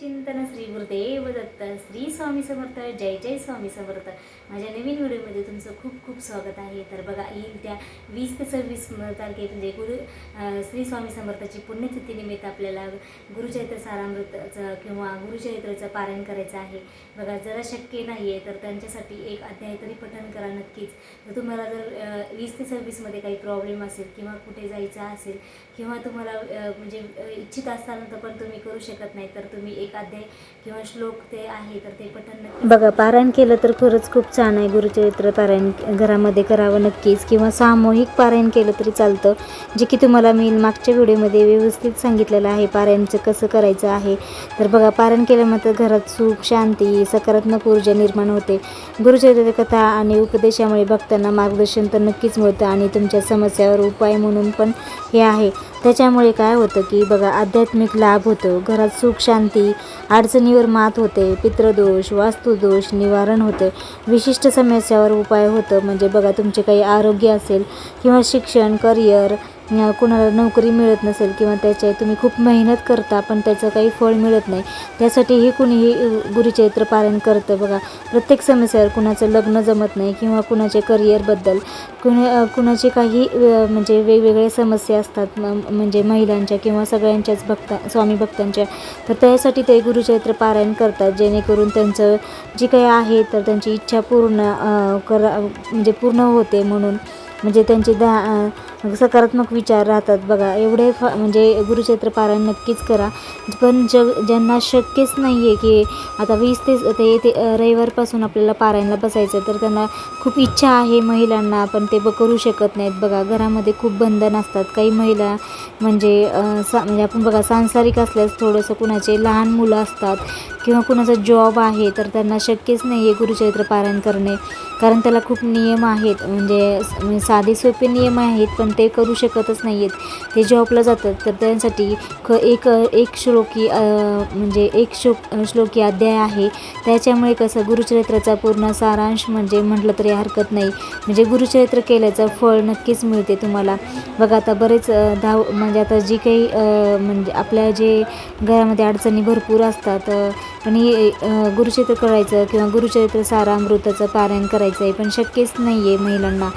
चिंतन श्री गुरुदेव दत्त श्री स्वामी समर्थ जय जय स्वामी समर्थ. माझ्या नवीन व्हिडिओमध्ये तुमचं खूप खूप स्वागत आहे. तर बघा येईल त्या वीस ते सव्वीस तारखे म्हणजे गुरु श्री स्वामी समर्थाची पुण्यतिथीनिमित्त आपल्याला गुरुचरित्र सारामृतचं किंवा गुरुचरित्राचं पारायण करायचं आहे. बघा जरा शक्य नाही आहे तर त्यांच्यासाठी एक अध्याय तरी पठण करा नक्कीच. तर तुम्हाला जर वीस ते सव्वीसमध्ये काही प्रॉब्लेम असेल किंवा कुठे जायचं असेल किंवा तुम्हाला म्हणजे इच्छित असताना तर पण तुम्ही करू शकत नाही तर तुम्ही एक किंवा श्लोक ते आहे तर ते पठण बघा पारायण केलं तर खरंच खूप छान आहे गुरुचरित्र पारायण घरामध्ये करावं नक्कीच. किंवा सामूहिक पारायण केलं तरी चालतं जे की तुम्हाला मी मागच्या व्हिडिओमध्ये व्यवस्थित सांगितलेलं आहे पारायणचं कसं करायचं आहे. तर बघा पारायण केल्यानंतर घरात सुख शांती सकारात्मक ऊर्जा निर्माण होते. गुरुचरित्र कथा आणि उपदेशामुळे भक्तांना मार्गदर्शन तर नक्कीच मिळतं आणि तुमच्या समस्यावर उपाय म्हणून पण हे आहे. त्याच्यामुळे काय होतं की बघा आध्यात्मिक लाभ होतो. घरात सुख शांती अडचणीवर मात होते. पितृदोष वास्तुदोष निवारण होते. विशिष्ट समस्यावर उपाय होतं. म्हणजे बघा तुमचे काही आरोग्य असेल किंवा शिक्षण करिअर कुणाला नोकरी मिळत नसेल किंवा त्याच्या तुम्ही खूप मेहनत करता पण त्याचं काही फळ मिळत नाही. त्यासाठीही कुणीही गुरुचरित्र पारायण करतं बघा. प्रत्येक समस्यावर कुणाचं लग्न जमत नाही किंवा कुणाचे करिअरबद्दल कुणा कुणाचे काही म्हणजे वेगवेगळ्या समस्या असतात म्हणजे महिलांच्या किंवा सगळ्यांच्याच भक्ता स्वामी भक्तांच्या. तर त्यासाठी ते गुरुचरित्र पारायण करतात जेणेकरून त्यांचं जी काही आहे तर त्यांची इच्छा पूर्ण करा म्हणजे पूर्ण होते म्हणून. म्हणजे त्यांचे दा सकारात्मक विचार राहतात बघा. एवढे फ म्हणजे गुरुक्षेत्र पारायण नक्कीच करा. पण जग ज्यांना शक्यच नाही आहे की आता वीस ते ते रविवारपासून आपल्याला पारायणला बसायचं तर त्यांना खूप इच्छा आहे महिलांना. पण ते ब करू शकत नाहीत. बघा घरामध्ये खूप बंधन असतात. काही महिला म्हणजे सा म्हणजे आपण बघा सांसारिक असल्यास थोडंसं कुणाचे लहान मुलं असतात किंवा कुणाचा जॉब आहे तर त्यांना शक्यच नाही आहे गुरुचरित्र पारायण करणे. कारण त्याला खूप नियम आहेत. म्हणजे म्हणजे साधे सोपे नियम आहेत पण ते करू शकतच नाही आहेत ते जॉबला जातात तर त्यांसाठी ख एक एक श्लोकी म्हणजे एक श्लोक श्लोकी अध्याय आहे. त्याच्यामुळे कसं गुरुचरित्राचा पूर्ण सारांश म्हणजे म्हटलं तरी हरकत नाही. म्हणजे गुरुचरित्र केल्याचं फळ नक्कीच मिळते तुम्हाला. बघा आता बरेच धाव म्हणजे आता जी काही म्हणजे आपल्या जे घरामध्ये अडचणी भरपूर असतात पण हे गुरुचरित्र करायचं किंवा गुरुचरित्र सारामृताचं पारायण करायचं आहे पण शक्यच नाही आहे महिलांना.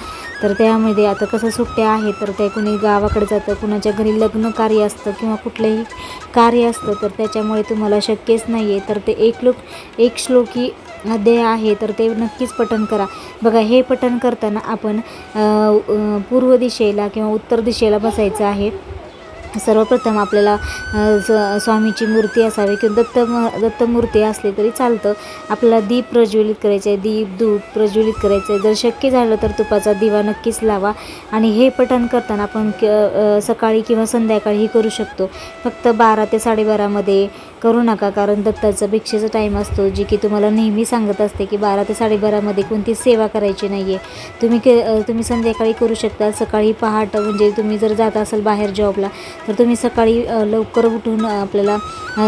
तर त्यामध्ये आता कसं सुट्ट्या आहेत तर ते कुणी गावाकडे जातं कुणाच्या घरी लग्न कार्य असतं किंवा कुठलंही कार्य असतं तर त्याच्यामुळे तुम्हाला शक्यच नाही आहे तर ते एक लोक एक श्लोकी अध्याय आहे तर ते नक्कीच पठण करा. बघा हे पठण करताना आपण पूर्व दिशेला किंवा उत्तर दिशेला बसायचं आहे. सर्वप्रथम आपल्याला स- स्वामीची मूर्ती असावी किंवा दत्त म दत्तमूर्ती असली तरी चालतं. आपल्याला दीप प्रज्वलित करायचे आहे दीप धूप प्रज्वलित करायचं आहे. जर शक्य झालं तर तुपाचा दिवा नक्कीच लावा आणि हे पठण करताना आपण क सकाळी किंवा संध्याकाळीही करू शकतो. फक्त बारा ते साडेबारामध्ये करू नका कारण दत्ताचा भिक्षेचा टाईम असतो जी की तुम्हाला नेहमी सांगत असते की बारा ते साडेबारामध्ये कोणती सेवा करायची नाही आहे तुम्ही के तुम्ही संध्याकाळी करू शकता सकाळी पहाट म्हणजे तुम्ही जर जात असाल बाहेर जॉबला तर तुम्ही सकाळी लवकर उठून आपल्याला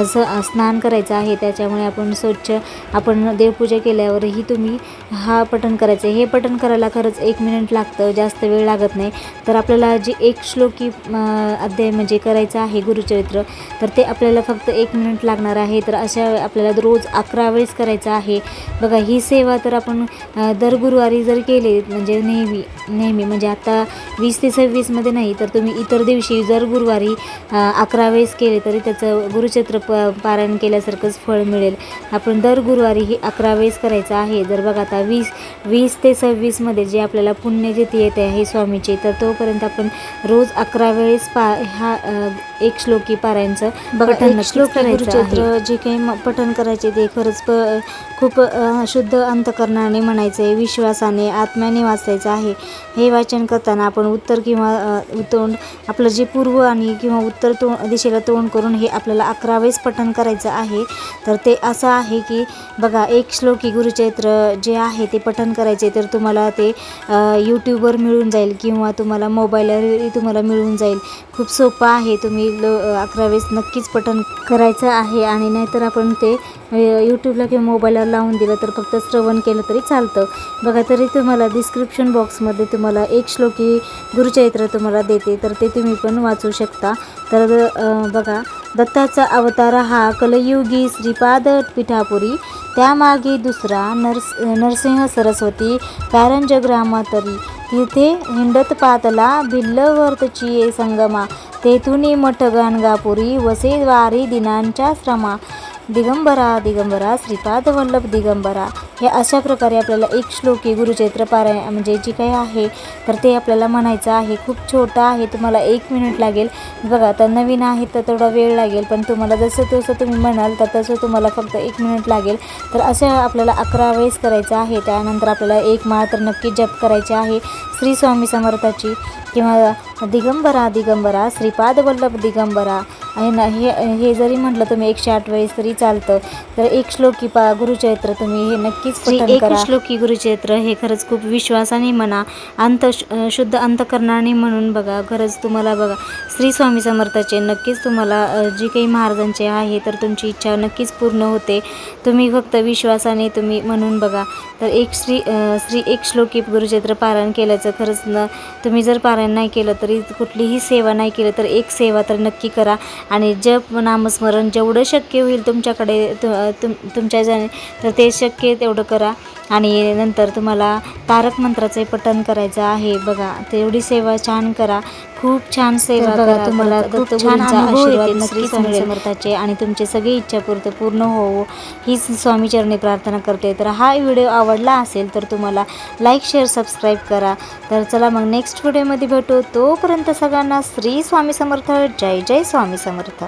स स्नान करायचं आहे. त्याच्यामुळे आपण स्वच्छ आपण देवपूजा केल्यावरही तुम्ही हा पठण करायचं. आहे हे पठण करायला खरंच एक मिनिट लागतं जास्त वेळ लागत नाही. तर आपल्याला जे एक श्लोकी अध्याय म्हणजे करायचं आहे गुरुचरित्र तर ते आपल्याला फक्त एक मिनिट लागणार आहे. तर अशा आपल्याला रोज अकरा वेळेस करायचं आहे. बघा ही सेवा तर आपण दर गुरुवारी जर केली म्हणजे नेहमी नेहमी म्हणजे आता वीस ते सव्वीसमध्ये नाही तर तुम्ही इतर दिवशी जर गुरुवारी अ, अकरा वेळेस केले तरी त्याचं गुरुचरित्र प पारायण केल्यासारखंच फळ मिळेल. आपण दर गुरुवारी ही अकरा वेळेस करायचं आहे. जर बघा आता वीस वीस ते सव्वीसमध्ये जे आपल्याला पुण्यतिथी येते आहे स्वामीची तर तोपर्यंत आपण रोज अकरा वेळेस पा हा एक श्लोकी पारायणचं पठण करायचं गुरुचरित्र जे काही पठण करायचे ते खरंच प खूप शुद्ध अंतकरणाने म्हणायचं आहे विश्वासाने आत्म्याने वाचायचं आहे. हे वाचन करताना आपण उत्तर किंवा अ, तोंड आपलं जे पूर्व आणि किंवा उत्तर तो दिशेला तोंड करून हे आपल्याला अकरा वेळेस पठण करायचं आहे. तर ते असं आहे की बघा एक श्लोकी गुरुचरित्र जे आहे ते पठण करायचे तर तुम्हाला ते यूट्यूबवर मिळून जाईल किंवा तुम्हाला मोबाईलवरही तुम्हाला मिळून जाईल. खूप सोपं आहे तुम्ही लो अकरा वेळेस नक्कीच पठण करायचं आहे आणि नाहीतर आपण ते यूट्यूबला किंवा मोबाईलवर लावून दिलं तर फक्त श्रवण केलं तरी चालतं. बघा तरी तुम्हाला डिस्क्रिप्शन बॉक्समध्ये तुम्हाला एक श्लोकी गुरुचरित्र तुम्हाला देते तर ते तुम्ही पण वाचू शकता. होता. तर बघा दत्ताचा अवतार हा कलयुगी श्रीपाद पिठापुरी. त्यामागे दुसरा नरस नरसिंह सरस्वती कारंज ग्रामातरी तिथे हिंडत पातला भिल्लवर्तची संगमा. तेथुनी मठ गाणगापुरी वसे वारी दिनांच्या श्रमा. दिगंबरा दिगंबरा श्रीपाद वल्लभ दिगंबरा. हे अशा प्रकारे आपल्याला एक श्लोकी गुरुचैत्र पारायण म्हणजे जी काही आहे तर ते आपल्याला म्हणायचं आहे. खूप छोटं आहे तुम्हाला एक मिनिट लागेल. बघा आता नवीन आहे तर थोडा वेळ लागेल पण तुम्हाला जसं तसं तुम्ही म्हणाल तर तसं तुम्हाला फक्त एक मिनिट लागेल. तर असं आपल्याला अकरा वेळेस करायचं आहे. त्यानंतर आपल्याला एक माळ तर नक्की जप करायची आहे. श्री स्वामी समर्थाची किंवा दिगंबरा दिगंबरा श्रीपाद वल्लभ दिगंबरा. आहे ना हे हे जरी म्हटलं तुम्ही एकशे आठ वेळेस तरी चालतं. तर एक श्लोकी पा गुरुचरित्र तुम्ही हे नक्कीच एक श्लोकी गुरुचरित्र हे खरंच खूप विश्वासाने म्हणा अंत शुद्ध अंतकरणाने म्हणून बघा खरंच तुम्हाला बघा श्री स्वामी समर्थाचे नक्कीच तुम्हाला जी काही महाराजांचे आहे तर तुमची इच्छा नक्कीच पूर्ण होते. तुम्ही फक्त विश्वासाने तुम्ही म्हणून बघा. तर एक श्री श्री एक श्लोकी गुरुचरित्र पारायण केल्याचं खरंच न तुम्ही जर पारायण नाही केलं तरी तरी कुठलीही सेवा नाही केली तर एक सेवा तर नक्की करा. आणि जप नामस्मरण जेवढं शक्य होईल तुमच्याकडे तु तुम तुमच्या जण तर ते शक्य तेवढं करा. आणि नंतर तुम्हाला तारक मंत्राचे पठण करायचं आहे. बघा तेवढी सेवा छान करा. खूप छान सेवा करा. तुम्हाला खूप छान अनुभव येतील नक्कीच स्वामी. समर्थाचे आणि तुमची सगळी इच्छा पूर्त पूर्ण होवो. हीच स्वामीचरणी प्रार्थना करते. तर हा व्हिडिओ आवडला असेल तर तुम्हाला लाईक शेअर सबस्क्राईब करा. तर चला मग नेक्स्ट व्हिडिओमध्ये भेटू. तोपर्यंत सगळ्यांना श्री स्वामी समर्थ. जय जय स्वामी समर्थ.